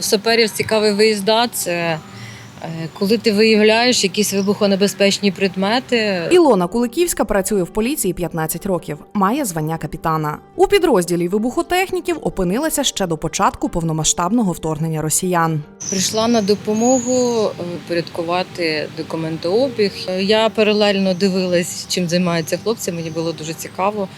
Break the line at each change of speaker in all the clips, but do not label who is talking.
Саперів цікавий виїзда це е, коли ти виявляєш якісь вибухонебезпечні предмети.
Ілона Куликівська працює в поліції 15 років, має звання капітана. У підрозділі вибухотехніків опинилася ще до початку повномасштабного вторгнення росіян.
Прийшла на допомогу е, порядкувати документообіг. Е, Я паралельно дивилась, чим займаються хлопці. Мені було дуже цікаво.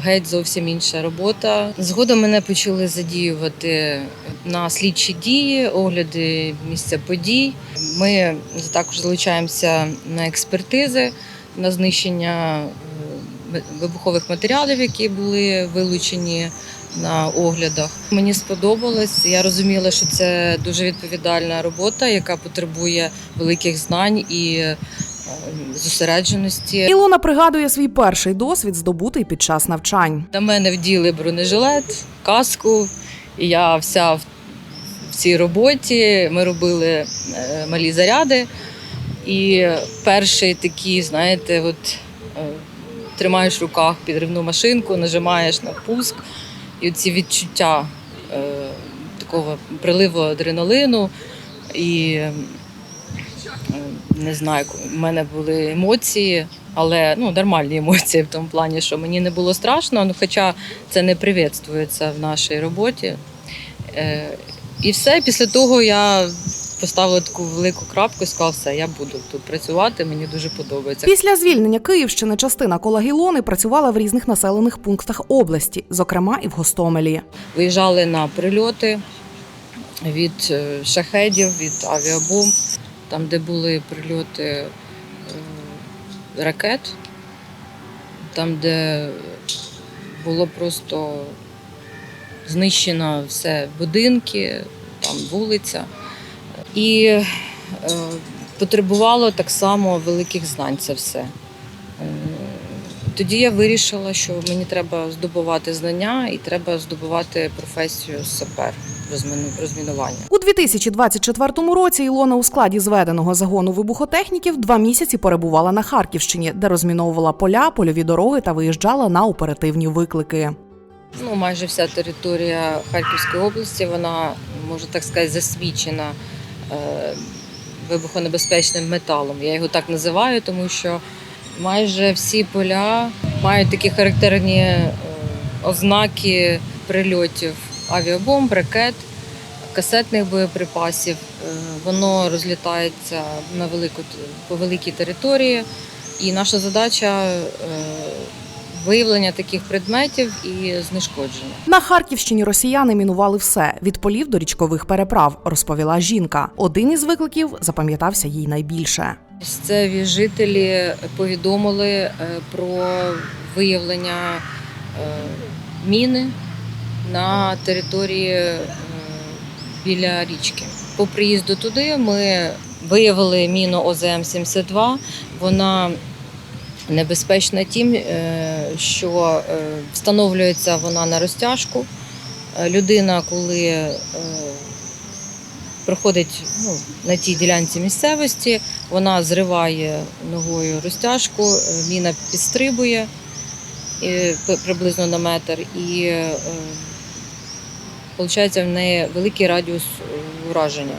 Геть зовсім інша робота. Згодом мене почали задіювати на слідчі дії, огляди місця подій. Ми також залучаємося на експертизи, на знищення е, вибухових матеріалів, які були вилучені на оглядах. Мені сподобалось. Я розуміла, що це дуже відповідальна робота, яка потребує великих знань і зосередженості.
Ілона пригадує свій перший досвід, здобутий під час навчань.
На мене вділи бронежилет, каску, і я вся в цій роботі. Ми робили е, малі заряди. І перший такий, знаєте, от е, тримаєш в руках підривну машинку, нажимаєш на пуск, і ці відчуття е, такого приливу адреналину. І не знаю, в мене були емоції, але ну, нормальні емоції в тому плані, що мені не було страшно, ну, хоча це не привітствується в нашій роботі. Е, і все, після того я поставила таку велику крапку і сказала, все, я буду тут працювати, мені дуже подобається.
Після звільнення Київщини частина кола Ілони працювала в різних населених пунктах області, зокрема і в Гостомелі.
Виїжджали на прильоти від е, шахедів, від авіабомб, там, де були прильоти е, ракет, там, де було просто знищено все будинки, там вулиця. І е, потребувало так само великих знань це все. Тоді я вирішила, що мені треба здобувати знання і треба здобувати професію сапер розміну- розмінування.
У 2024 році Ілона у складі зведеного загону вибухотехніків два місяці перебувала на Харківщині, де розміновувала поля, польові дороги та виїжджала на оперативні виклики.
Ну, майже вся територія Харківської області, вона, можна так сказати, засвічена е, вибухонебезпечним металом. Я його так називаю, тому що майже всі поля мають такі характерні е, ознаки прильотів авіабомб, ракет, касетних боєприпасів. Е, воно розлітається на велику, по великій території. І наша задача е, виявлення таких предметів і знешкодження.
На Харківщині росіяни мінували все від полів до річкових переправ, розповіла жінка. Один із викликів запам'ятався їй найбільше.
Місцеві жителі повідомили е, про виявлення е, міни на території е, біля річки. По приїзду туди ми виявили міну ОЗМ-72. Вона небезпечна тим, що встановлюється вона на розтяжку. Людина, коли проходить ну, на тій ділянці місцевості, вона зриває ногою розтяжку, е, міна підстрибує е, приблизно на метр, і е, виходить в неї великий радіус е, ураження.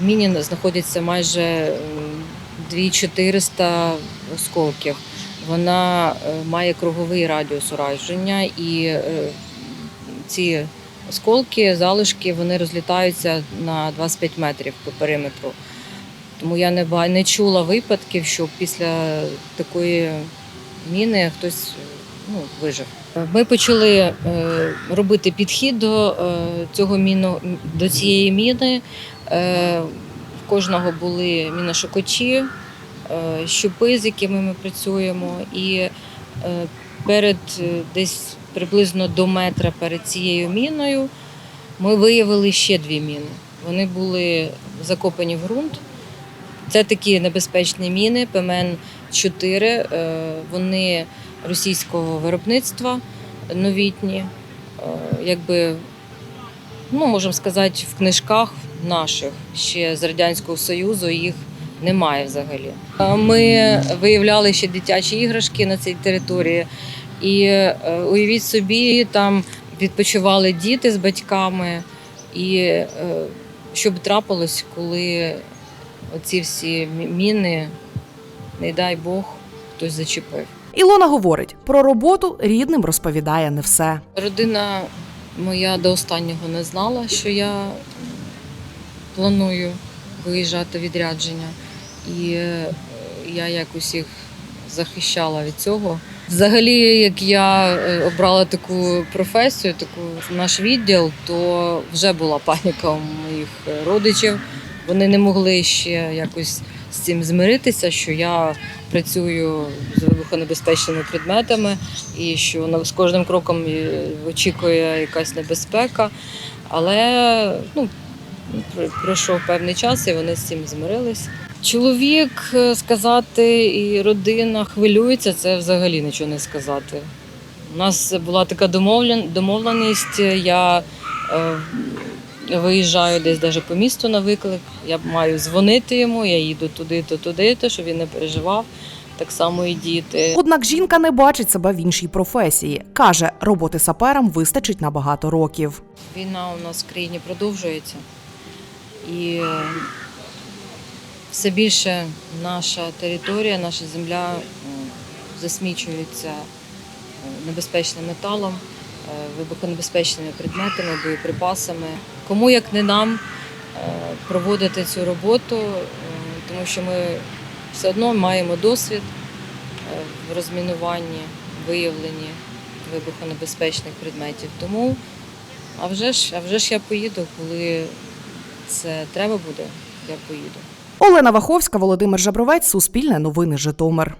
В міні знаходиться майже е, 2400 осколків. Вона е, має круговий радіус ураження, і е, ці осколки, залишки, вони розлітаються на 25 метрів по периметру. Тому я не, не чула випадків, що після такої міни хтось ну, вижив. Ми почали е, робити підхід до, е, цього міну, до цієї міни. Е, в кожного були міношукачі, е, щупи, з якими ми працюємо. І е, перед е, десь приблизно до метра перед цією міною ми виявили ще дві міни. Вони були закопані в ґрунт. Це такі небезпечні міни, ПМН-4. е, Вони російського виробництва новітні. Е, Якби, ну, можемо сказати, в книжках наших ще з Радянського Союзу їх немає взагалі. Е, Ми виявляли ще дитячі іграшки на цій території. І е, уявіть собі, там відпочивали діти з батьками, і е, що б трапилось, коли оці всі міни, не дай Бог, хтось зачепив.
Ілона говорить, про роботу рідним розповідає не все.
Родина моя до останнього не знала, що я планую виїжджати відрядження. І е, я якось їх захищала від цього. Взагалі, як я е, обрала таку професію, таку наш відділ, то вже була паніка у моїх е, родичів. Вони не могли ще якось з цим змиритися, що я працюю з вибухонебезпечними предметами і що з кожним кроком е, очікує якась небезпека. Але ну, пройшов певний час, і вони з цим змирились. Чоловік е, сказати і родина хвилюється, це взагалі нічого не сказати. У нас була така домовленість. Я е, виїжджаю десь даже по місту на виклик. Я маю дзвонити йому, я їду туди-то, туди-то, щоб він не переживав. Так само і діти.
Однак жінка не бачить себе в іншій професії. каже, роботи саперам вистачить на багато років.
Війна у нас в країні продовжується. І е, все більше наша територія, наша земля засмічується е, небезпечним металом, е, вибухонебезпечними предметами, боєприпасами. Кому як не нам е, проводити цю роботу, тому що ми все одно маємо досвід в розмінуванні, виявленні вибухонебезпечних предметів. Тому а вже ж, а вже ж я поїду, коли це треба буде, я поїду.
Олена Ваховська, Володимир Жабровець, Суспільне новини Житомир.